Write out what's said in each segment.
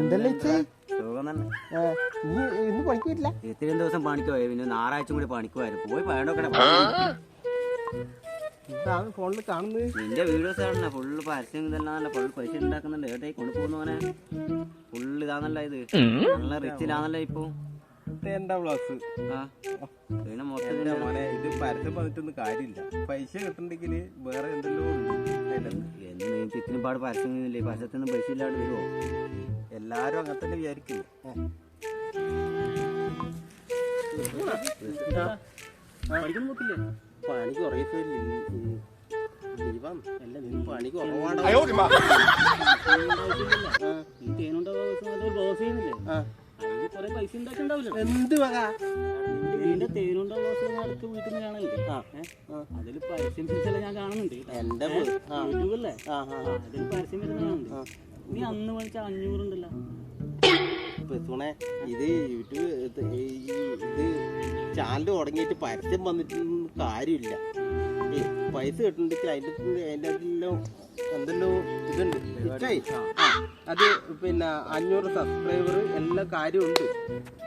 എന്തല്ലേ ഇന്ന് പണിക്ക് പറ്റില്ല ഇത്രയും ദിവസം പണിക്ക് പോയി. പിന്നെ ഞായറാഴ്ച കൂടി പണിക്ക് പോയാലും? പോയി ഇതാണ് ഫോണിൽ കാണുന്നത്? നിന്റെ വീഡിയോസ് കാണണ ഫുള്ള് പരസ്യം ഇതെല്ലാം ഫുള്ള് പൈസ ഉണ്ടാക്കുന്നുണ്ട്. ഏട്ടായി കൊണ്ടുപോകുന്നവനെ ഫുള്ള് ഇതാണല്ല ഇത്. നല്ല റിച്ചിലാണല്ലോ ഇപ്പൊ. എന്റെ ബ്ലൗസ് എന്റെ മോനെ ഇത് പരസ്യം വന്നിട്ടൊന്നും കാര്യമില്ല. പൈസ കിട്ടണ്ടെങ്കിൽ വേറെ എന്തെല്ലോ ഇത്രയും പാട് പരസ്യം ഇല്ലേ പരസ്യത്തിനും പൈസ ഇല്ലാണ്ട് വരുമോ എല്ലാരും അങ്ങനെ തന്നെ നോക്കില്ലേ പണി കുറേ നീ പണി കുറവാണ്? എന്ത് വക? ഇതിന്റെ തേനുണ്ട ലോസ് അടുത്ത് വീട്ടിൽ നിന്ന് കാണല്ലേ ആ. അതിൽ പരസ്യം പിടിച്ചെല്ലാം ഞാൻ കാണുന്നുണ്ട്. എന്റെ ആ. യൂട്യൂബല്ലേ ആ ആ അതിൽ പരസ്യം വരുന്ന കാണുന്നുണ്ട്. നീ അന്ന് മേടിച്ച അഞ്ഞൂറുണ്ടല്ലോ പെസൂണെ ഇത് യൂട്യൂബ് ഇത് ചാനൽ തുടങ്ങിയിട്ട് പരസ്യം വന്നിട്ടൊന്നും കാര്യമില്ല. പൈസ കിട്ടുന്നുണ്ടെങ്കിൽ അതിന്റെ എല്ലാം എന്തെല്ലോ ഇതുണ്ട്. ആ, അത് പിന്നെ അഞ്ഞൂറ് സബ്സ്ക്രൈബർ എല്ലാ കാര്യമുണ്ട്.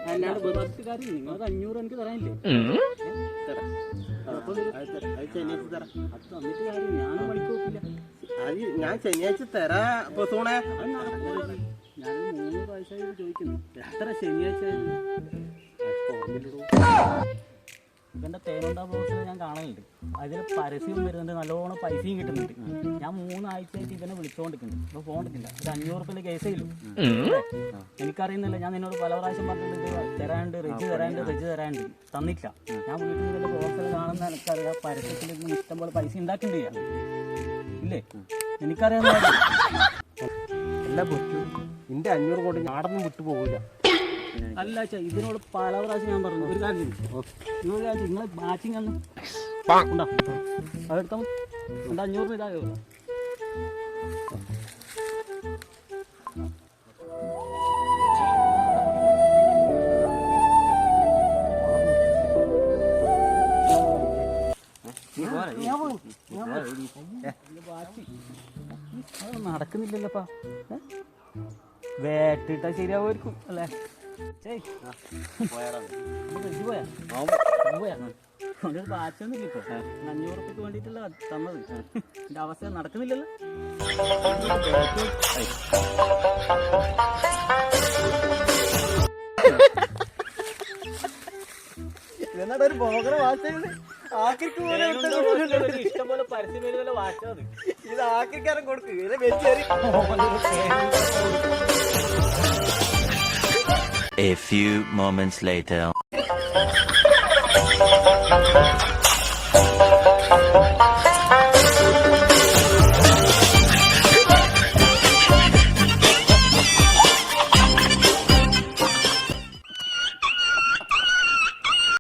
അല്ലാണ്ട് വെറുതെ കാര്യം നിങ്ങൾക്ക് അഞ്ഞൂറ് എനിക്ക് തരാനില്ലേ? തരാം. ആ, അത് തരാം. അത് ശനിയാഴ്ച തരാം. അത് തന്നിട്ട് കാര്യം ഞാനും പണിക്ക് പോക്കില്ല. അത് ഞാൻ ശനിയാഴ്ച തരാ പൊസൂണെ. ഞാൻ മൂന്ന് പ്രാവശ്യമായി ചോദിക്കുന്നു. എത്ര ശനിയാഴ്ച ഇവന്റെ തേനുണ്ടാ ബോക്സിൽ ഞാൻ കാണലുണ്ട്. അതിൽ പരസ്യം വരുന്നുണ്ട് നല്ലോണം പൈസയും കിട്ടുന്നുണ്ട്. ഞാൻ മൂന്നാഴ്ചയായിട്ട് ഇവനെ വിളിച്ചോണ്ടിരിക്കുന്നുണ്ട് ഇപ്പൊ ഫോൺ എടുക്കില്ല ഒരു അഞ്ഞൂറ് റുപ്യ കേസേ ഇല്ലു? എനിക്കറിയുന്നില്ല. ഞാൻ നിന്നോട് പല പ്രാവശ്യം പറഞ്ഞിട്ടുണ്ട് തരാണ്ട് റിജ് തരാണ്ട് റിജ് തരാണ്ട് തന്നില്ല ഞാൻ വീട്ടിൽ നിന്ന് ബോക്സിൽ കാണുന്ന എനിക്കറിയാം. പരസ്യത്തിൽ നിന്ന് ഇഷ്ടംപോലെ പൈസ ഉണ്ടാക്കുന്നുണ്ട് ഇല്ലേ? എനിക്കറിയാം എല്ലാ പൊറ്റും എന്റെ അഞ്ഞൂറ് കോടി നാടൊന്നും വിട്ടു പോകില്ല അല്ല ഇതിനോട് പല പ്രാവശ്യം ഞാൻ പറഞ്ഞു. ഒരു കാര്യം ചെയ്യ്. നിങ്ങൾ കാര്യം നിങ്ങൾ മാച്ചിങ് അന്ന് ഉണ്ടോ അതെടുത്തോ. എന്താ അഞ്ഞൂറ് ഇതായോ നടക്കുന്നില്ലല്ലോപ്പാ. വേട്ടിട്ടാ ശരിയാവുമായിരിക്കും അല്ലേ? ചേയ് പോയാ? പോയാ? ഒരു ബാച്ചൊന്നുമില്ല ഇപ്പൊ അഞ്ഞൂറ് റുപ്യക്ക് വേണ്ടിട്ടല്ല തന്നത്. എന്റെ അവസ്ഥ നടക്കുന്നില്ലല്ലോ. എന്നിട്ട് ഒരു പോകണ വാച്ചത് ആക്രിക്ക് പോലെ ഇഷ്ടംപോലെ പരസ്യം വരുന്ന വാച്ചാ ഇത് ആക്രിക്കാരൻ കൊടുക്ക്. ഇത് വെച്ചേരി A few moments later. 啊。